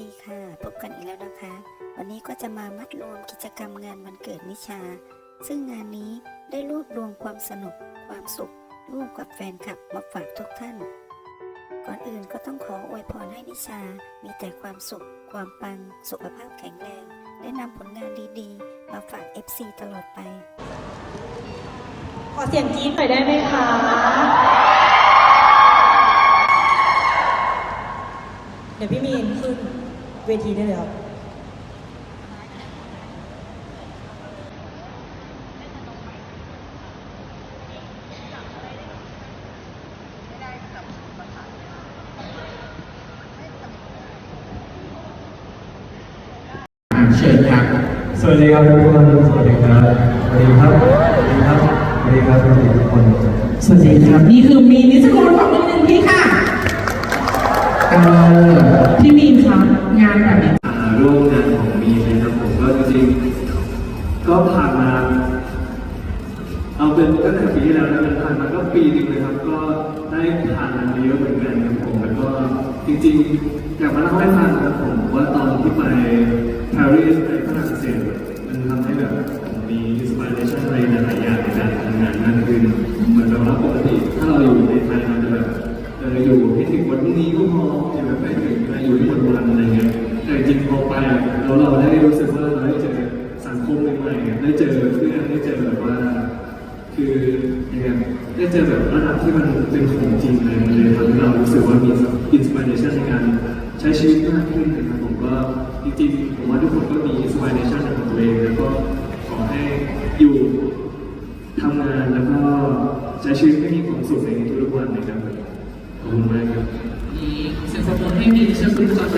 ดีค่ะ พบกันอีกแล้วนะคะ วันนี้ก็จะมามัดรวมกิจกรรมงานวันเกิดนิชา ซึ่งงานนี้ได้รวบรวมความสนุก ความสุข ร่วมกับแฟนคลับมาฝากทุกท่าน ก่อนอื่นก็ต้องขออวยพรให้นิชา มีแต่ความสุข ความปัง สุขภาพแข็งแรงและนำผลงานดีๆ มาฝาก FC ตลอดไป ขอเสียงกรี๊ดหน่อยได้ไหมคะเดี๋ยวพี่มีนขึ้น เวทีได้เลยครับเชิญครับสวัสดีครับทุกคนสวัสดีครับสวัสดีครับสวัสดีครับสวัสดีครับสวัสดีทุกคนสวัสดีครับนี่คือมีนิสกุลของหนึ่งพี่ค่ะ เล่าให้ฟังครับผมว่าตอนที่ไปปารีสในฝรั่งเศสมันทำให้แบบผมมีอินสปิเรชั เลยทำให้เรารู้สึกว่ามีอินสปิเรชันในการใช้ชีวิตมากขึ้นนะครับผมก็จริงๆผมว่าทุกคนก็มีอินสปิเรชันของตัวเองแล้วก็ขอให้อยู่ทำงานแล้วก็ใช้ชีวิตให้มีความสุขในทุกๆวันนะครับขอบคุณมากครับมีเสียงสปอนให้มีนิสกุลก่อน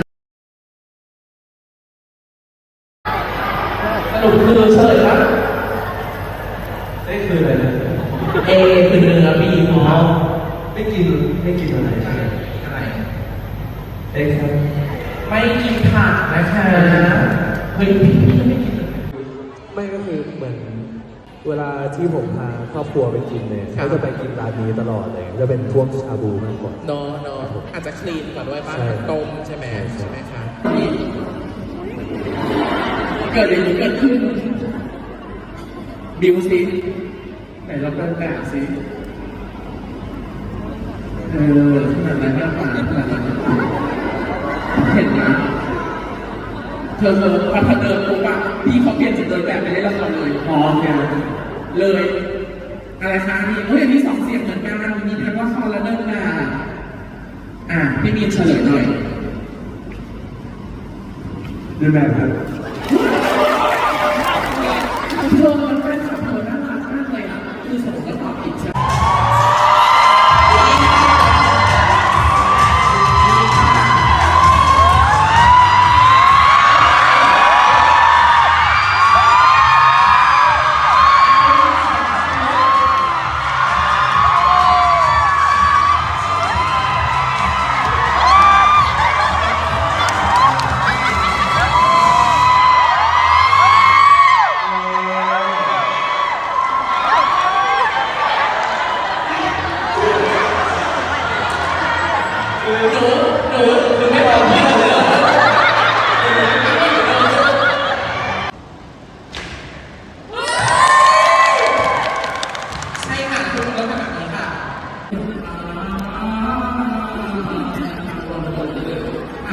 สรุปคือเฉลยครับนี่คืออะไรนะเอคือเนื้อบีเนาะ ไม่กินไม่กินอะไรใช่ไหมอะไรเอ็กครับไม่กินผักนะคะเฮ้ยพี่พี่ไม่กินเลยไม่ก็คือเหมือนเวลาที่ผมพาครอบครัวไปกินเนี่ยครับก็จะไปกินร้านนี้ตลอดเลยจะเป็นพวกชาบูมากกว่าเนอะเนอะอาจจะคลีนกว่าด้วยป่ะใช่ต้มใช่ไหมใช่ใช่ไหมคะเกิดอะไรเกิดขึ้นบิวสิไหนเราเป็นแบบสิ เออขนาดนั้นก็ป่าขนาดนั้นก็ป่าเห็นไหมเธอเธอพอเธอเดินปุ๊บอะพี่เขาเปลี่ยนจากเดินแบบไปเล่นละครเลยอ๋อโอเคเลยอะไรคะนี่เฮ้ยอันนี้สองเสียงเหมือนกันมีทั้งละครและเรื่องงานอะพี่มีนเฉลยหน่อยเดินแบบครับ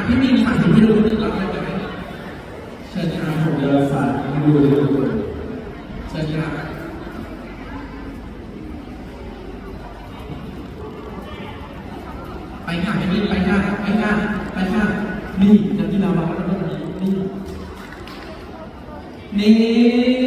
อะพี่มีถามถึงพี่ดูหนึ่งรอบได้ไหมเชิญครับผมเดี๋ยวเราฝากให้ดูเลยทุกคนเชิญครับไปค่ะไปนี่ไปค่ะไปค่ะไปค่ะนี่จะที่เราเราก็ต้องนี่นี่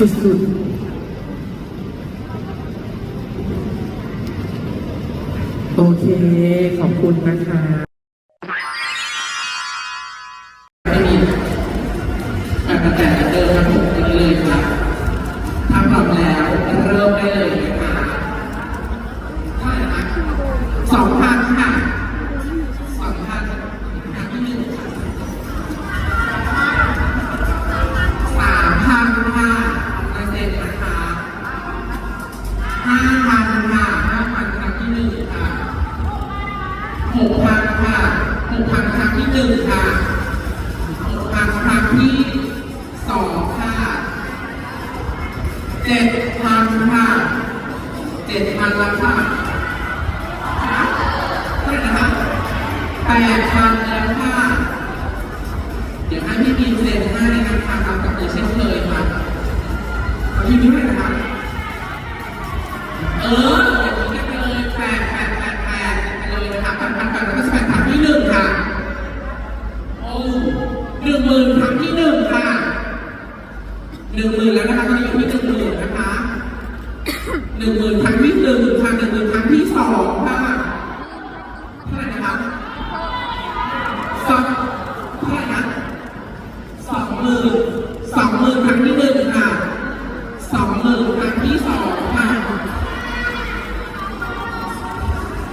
สุดๆ โอเค ขอบคุณนะคะ เจ็ดพันแล้วค่ะเท่าไหร่นะคะแปดพันแล้วค่ะเดี๋ยวให้พี่บีเซ็นให้นะคะตามกับมือเช่นเคยค่ะขอทีนี้ด้วยนะคะเออเดี๋ยวนี้ไปเลยแปดแปดแปดแปดไปเลยนะคะแปดพันแปดแล้วก็สแปดครั้งที่หนึ่งค่ะ โอ้หนึ่งหมื่นครั้งที่หนึ่งค่ะหนึ่งหมื่นแล้วนะคะตอนนี้อยู่ที่หนึ่งหมื่นนะคะหนึ่งหมื่นครั้งที่หนึ่งค่ะหนึ่งหมื่นครั้งที่สองค่ะเท่าไหร่นะคะสองเท่าไหร่นะสองหมื่นสองหมื่นครั้งที่หนึ่งค่ะสองหมื่นครั้งที่สองค่ะ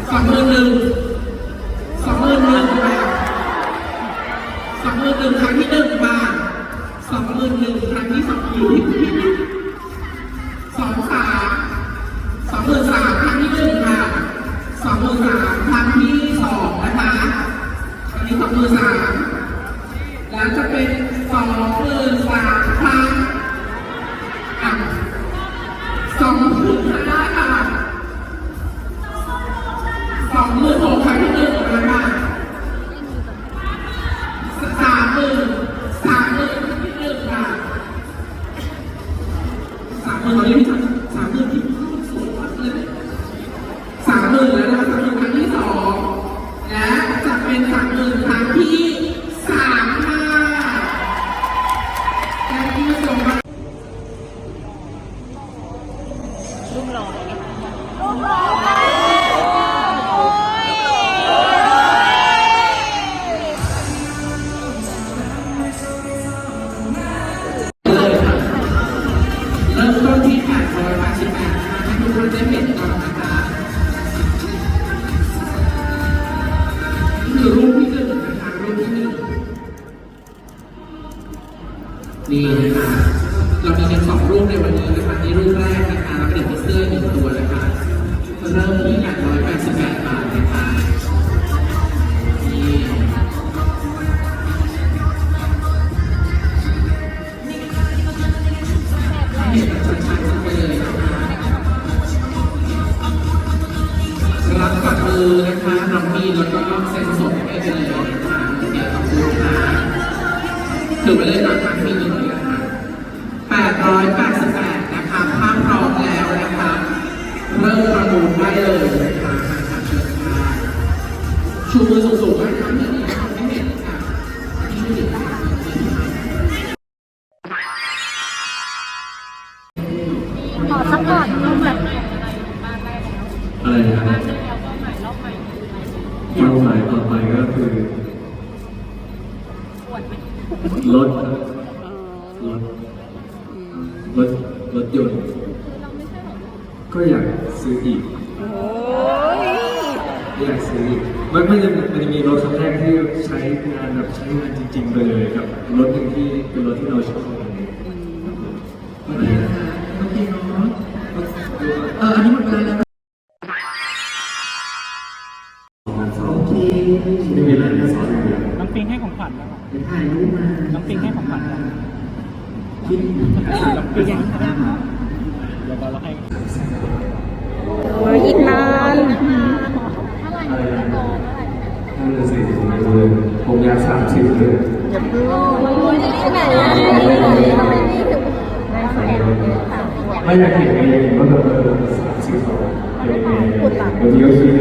สองหมื่นหนึ่งสองหมื่นหนึ่งบาสองหมื่นหนึ่งครั้งที่หนึ่งบาสองหมื่นหนึ่งครั้งที่สองอยู่สองสามสองหมื่นสามครั้งที่หนึ่งค่ะสองหมื่นสามครั้งที่สองนะคะอันนี้สองหมื่นสามแล้วจะเป็นสองหมื่นสามครั้ง สามหมื่นตอนนี้พี่ทำสามหมื่นที่สวยมากเลยสามหมื่นแล้วนะคะสามหมื่นครั้งที่สองและจะเป็นสามหมื่นครั้งที่ รูปในวันนี้นะคะนี่รูปแรกนะคะแล้วก็เดี๋ยวมีเสื้อหนึ่งตัวนะคะเริ่มที่888บาทนะคะนี่ให้เห็นแบบชัดๆไปเลยนะคะรับกับมือนะคะน้องมีนแล้วก็เซ็นสดให้ไปเลย ขอซัพพอร์ตรูปแบบอะไรนะครับเป้าหมายต่อไปก็คือรถครับรถรถรถยนต์ก็อยากซื้ออีกอยากซื้ออีกมันไมันจะมันจะมีรถคันแรกที่ใช้งานแบบใช้งานจริง ๆ ไปเลยกับรถหนึ่งที่เป็นรถที่เราชอบ เอออันนี้หมดเวลาแล้วนะโอเคไม่มีอะไรจะสอนเลยน้ำปิงให้ของขวัญแล้วเดี๋ยวถ่ายรูปมาน้ำปิงให้ของขวัญแล้วคิดน้ำปิงเดี๋ยวเราให้อีกนานอะไรนะนั่นเลยสิผมไม่รู้เลยผมอยากสามสิบเลยที่ไหนอะทำไมนี่ถึง ไม่อยากเห็นไงอยากเห็นว่าแบบเออสามสิบสองเป็นไงบางทีก็คิด